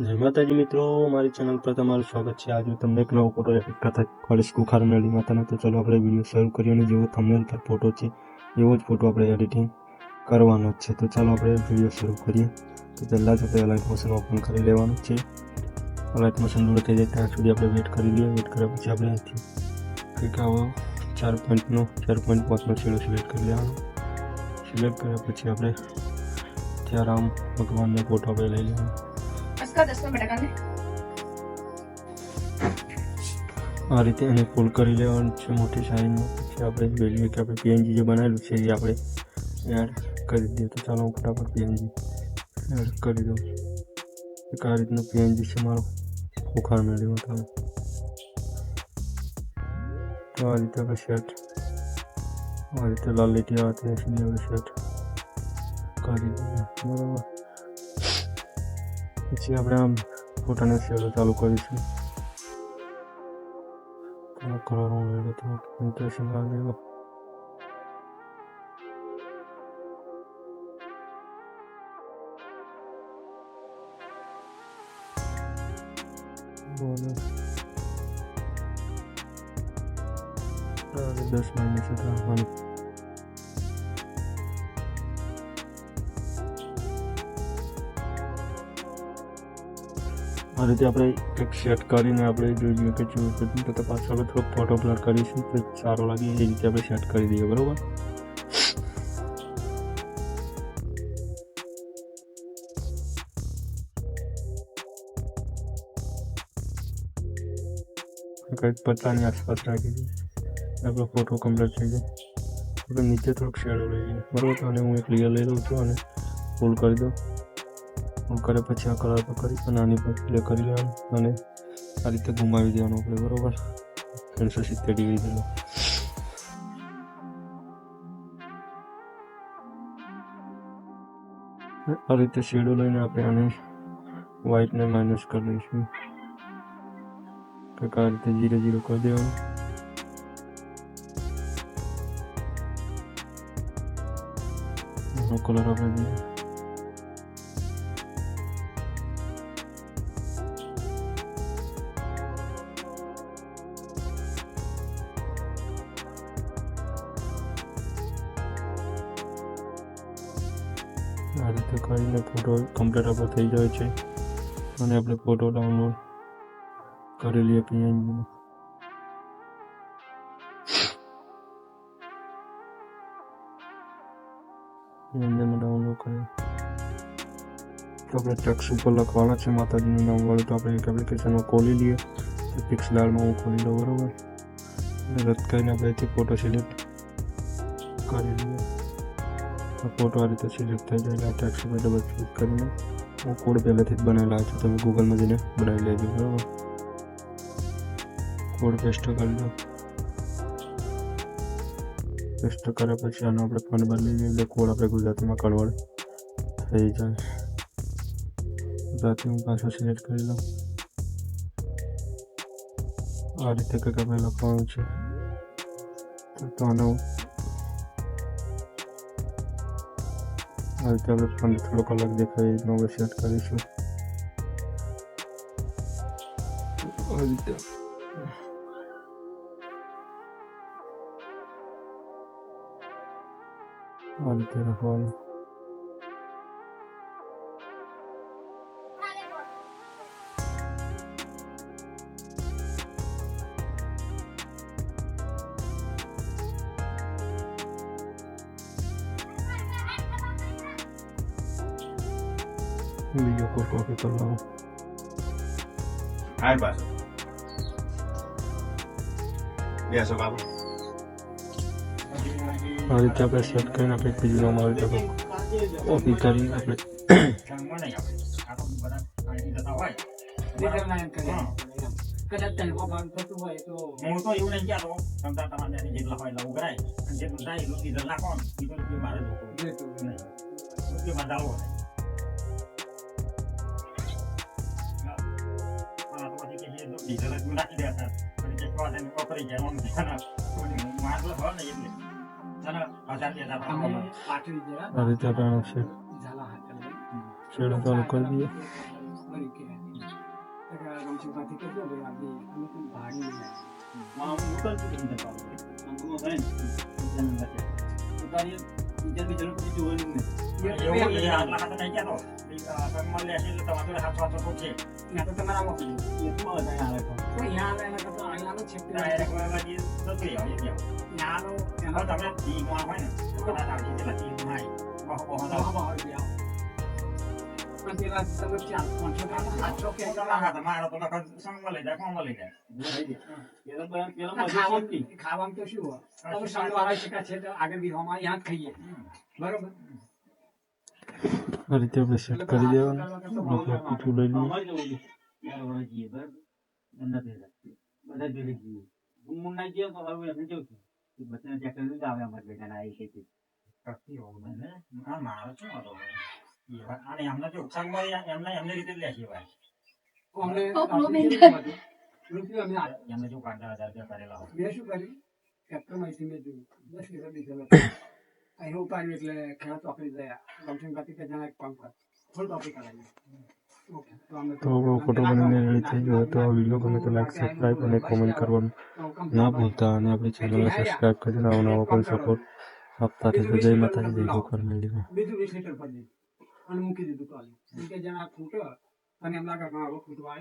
જય માતાજી મિત્રો, મારી ચેનલ પર તમારું સ્વાગત છે. આજે તમને એક નવો ફોટો કથા કોલેજ કુખાર નળી માતાનો. તો ચલો આપણે વીડિયો શરૂ કરીએ જેવો થંબનેલ પર ફોટો છે, એવો જ ફોટો આપણે એડિટિંગ કરવાનો છે. તો ચાલો આપણે વીડિયો શરૂ કરીએ. તો પહેલાં જ આપણે લાઇટ મોશન ઓપન કરી લેવાનું છે. લાઇટ મોશન દૂર થઈ જાય ત્યાં સુધી આપણે વેઇટ કરી લઈએ. વેટ કર્યા પછી આપણે અહીંથી કંઈક આવો. ચાર પોઈન્ટનો ચાર પોઈન્ટ પાંચનો છેડો સિલેક્ટ કરી લેવાનો. સિલેક્ટ કર્યા પછી આપણે ત્યાં રામ ભગવાનનો ફોટો આપણે લઈ લેવાનો. આ રીતે એને ફૂલ કરી લેવાનું છે મોટી સાઈઝમાં પછી આપણે જોઈએ કે આપણે પીએનજી જે બનાવેલું છે એ આપણે એડ કરી દઈએ. તો ચાલો હું ફટાફટ પીએનજી એડ કરી દઉં. એક આ રીતનું પીએનજી છે મારો. બુખાર મેળવ્યો તમે તો આ રીતે આપણે શર્ટ આ રીતે લાલ લીટી આવતી હશે આપણે શર્ટ કરી દઈએ. બરાબર? પછી આપણે આમ ફોટાને શેડો ચાલુ કરીશું. થોડો કલર સુધી આવવાનું. આ રીતે આપણે એક સેટ કરીને આપણે જોઈએ કે જો તો આપણે થોડોક ફોટો બ્લર કરીશું તો સારો લાગે એ રીતે આપણે સેટ કરી દઈએ, બરોબર? કંઈક પત્તાની આસપાસ રાખી દઈએ. આપણો ફોટો કમ્પ્લીટ થઈ જાય. આપણે નીચે થોડોક શેડો લઈ લઈએ. બરાબર? અને હું એક ક્લિયર લઈ લઉં છું અને ફૂલ કરી દઉં. કર્યા પછી આ કલર કરી અને આની પર પ્લે કરી લેવાનું. અને આ રીતે ઘુમાવી દેવાનું આપણે, બરોબર? ત્રણસો સિત્તેર ડિગ્રી જેટલો આ રીતે શેડો લઈને આપણે આને વ્હાઈટને માઇનસ કરી દઈશું કંઈક આ રીતે જીરો જીરો કરી દેવાનું. કલર આપણે આ રીતે કરીને ફોટો કમ્પ્લીટ આપણો થઈ જાય છે. અને આપણે ફોટો ડાઉનલોડ કરી લઈએ પીએનજીમાં પીએનજીમાં ડાઉનલોડ કરીએ. તો આપણે ટેક્સ ઉપર લખવાના છે માતાજીનું નામ વાળું, તો આપણે એક એપ્લિકેશનમાં ખોલી લઈએ. પિક્સ પિક્સલારમાં હું ખોલી લઉં બરાબર? રદ કરીને આપણે ફોટો સિલેક્ટ કરી લઈએ. આ રીતે સિલેક્ટ થઈ જાય એટલે ટેક્સ ઉપર ડબલ ક્લિક કરીને હું કોડ પહેલેથી જ બનાવેલા છે, તમે ગૂગલમાં જઈને બનાવી લેજો, બરાબર? કોડ પેસ્ટ કરી દો. પેસ્ટ કર્યા પછી આનો આપણે ફોન બદલી લઈએ, એટલે કોડ આપણે ગુજરાતીમાં કન્વર્ટ થઈ જાય. ગુજરાતી હું પાછો સિલેક્ટ કરી લઉં આ રીતે કંઈક આપણે લખવાનું છે. તો આનો આ રીતે આપણે ફોન થોડોક અલગ દેખાય એ રીતનો આપણે સેટ કરીશું આ રીતે બીજો કોઈ કોપી કરી લઉં હાલ પાછો બેસો બાબુ આ રીતે આપણે સેટ કરીને આપણે બીજું નામ આવી રીતે કોપી કરી આપણે કદાચ તને ઓફર થતું હોય તો હું તો એવું નહીં કહેતો તમતાર તમારે ત્યાંથી જેટલા હોય એટલા ઉઘરાય અને જેટલું થાય એટલું કીધું નાખો ને કીધું રૂપિયો મારે લોકો જોઈતું નહીં નાખી દેતા પછી કે કહો તેને વાપરી જાય આમ ધ્યાન આપ. મારે તો હોય ને એટલે ચાલો હજાર દેતા પાટવી જરા આ રીતે કરી દઈએ. દેખાવ છે. આમ તો કરે ને જન્મ નથી તો તારી બીજા બીજા લોકો જોવાનું નહીં એવું એ આટલા ખાતા નહીં કહેતો. સંગમાં લે છે તમારે જોડે હાથ હાથ છે. ત્યાં તો તમારા મોકલી એ શું બધા આવે તો અહીંયા તે ડાયરેક્ટ આવે એનો એનો તમે ટીમમાં હોય ને પેલા ખાવાનું તો શું શીખા છે આગળ વિવાહમાં યાદ ખાઈએ. બરોબર? આ રીતે આપણે સેટ કરી દેવાનું આપણે પીઠું લઈ લઈએ? એમના જ પાંચ હજાર રૂપિયા કરેલા હોય. મેં શું કર્યું? ટ્રેક્ટરમાંથી મેં અહીં ઉતાર્યું એટલે ખેડા ચોકડી ગયા ગતિ કે જણા એક પંપ ફૂલ ટોપિક કરાવી તો ફોટો બનીને રેડી થઈ ગયો તો આ વીડિયો ગમે તો લાઈક સબસ્ક્રાઈબ અને કોમેન્ટ કરવાનું ના ભૂલતા અને આપણી ચેનલને સબસ્ક્રાઈબ કરી નવો નવો પણ સપોર્ટ આપતા રહેજો જય માતાજી જય ગોકર મેળવીમાં બીજું વીસ લીટર પર અને મૂકી દીધું કાલે કે જણા ખૂટો અને એમ લાગે કે આ ખૂટવા